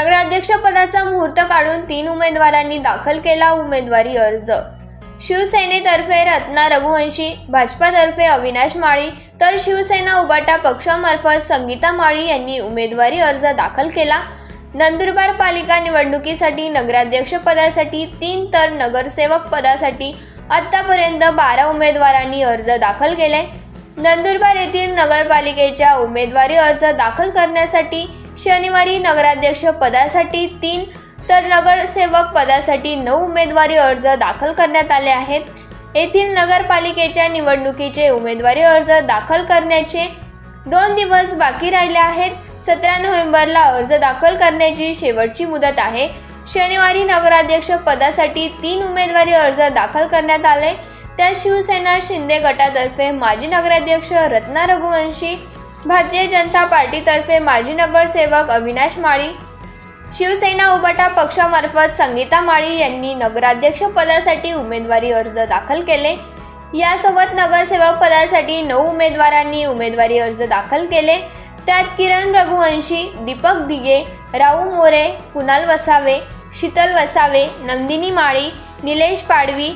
नगराध्यक्ष पदाचा मुहूर्त काढून तीन उमेदवारांनी दाखल केला उमेदवारी अर्ज. शिवसेनेतर्फे रत्ना रघुवंशी भाजपातर्फे अविनाश माळी तर शिवसेना उबाटा पक्षामार्फत संगीता माळी यांनी उमेदवारी अर्ज दाखल केला. नंदुरबार पालिका निवडणुकीसाठी नगराध्यक्ष पदासाठी तीन तर नगरसेवक पदासाठी आत्तापर्यंत बारा उमेदवारांनी अर्ज दाखल केले. नंदुरबार येथील नगरपालिकेच्या उमेदवारी अर्ज दाखल करण्यासाठी शनिवारी नगराध्यक्ष पदासाठी तीन तर नगरसेवक पदासाठी नऊ उमेदवारी अर्ज दाखल करण्यात आले आहेत. येथील नगरपालिकेच्या निवडणुकीचे उमेदवारी अर्ज दाखल करण्याचे दोन दिवस बाकी राहिले आहेत. सतरा नोव्हेंबरला अर्ज दाखल करण्याची शेवटची मुदत आहे. शनिवारी नगराध्यक्ष पदासाठी तीन उमेदवारी अर्ज दाखल करण्यात आले. त्या शिवसेना शिंदे गटातर्फे माजी नगराध्यक्ष रत्ना रघुवंशी भारतीय जनता पार्टीतर्फे माजी नगरसेवक अविनाश माळी शिवसेना उबाटा पक्षामार्फत संगीता माळी यांनी नगराध्यक्ष पदासाठी उमेदवारी अर्ज दाखल केले. यासोबत नगरसेवक पदासाठी नऊ उमेदवारांनी उमेदवारी अर्ज दाखल केले. त्यात किरण रघुवंशी दीपक दिगे राऊ मोरे कुणाल वसावे शीतल वसावे नंदिनी माळी निलेश पाडवी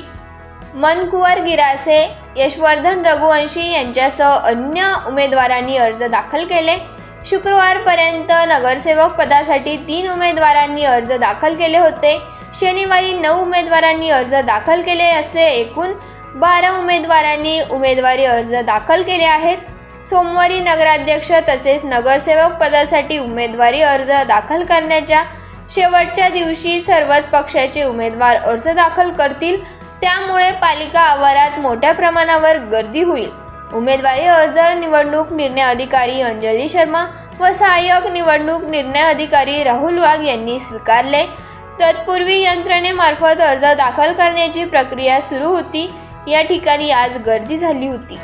मनकुवर गिरासे यशवर्धन रघुवंशी यांच्यासह अन्य उमेदवारांनी अर्ज दाखल केले. शुक्रवारपर्यंत नगरसेवक पदासाठी तीन उमेदवारांनी अर्ज दाखल केले होते. शनिवारी नऊ उमेदवारांनी अर्ज दाखल केले असे एकूण बारा उमेदवारांनी उमेदवारी अर्ज दाखल केले आहेत. सोमवारी नगराध्यक्ष तसेच नगरसेवक पदासाठी उमेदवारी अर्ज दाखल करण्याच्या शेवटच्या दिवशी सर्वच पक्षाचे उमेदवार अर्ज दाखल करतील. त्यामुळे पालिका आवारात मोठ्या प्रमाणावर गर्दी होईल. उमेदवारी अर्ज निवडणूक निर्णय अधिकारी अंजली शर्मा व सहाय्यक निवडणूक निर्णय अधिकारी राहुल वाघ यांनी स्वीकारले. तत्पूर्वी यंत्रणेमार्फत अर्ज दाखल करण्याची प्रक्रिया सुरू होती. या ठिकाणी आज गर्दी झाली होती.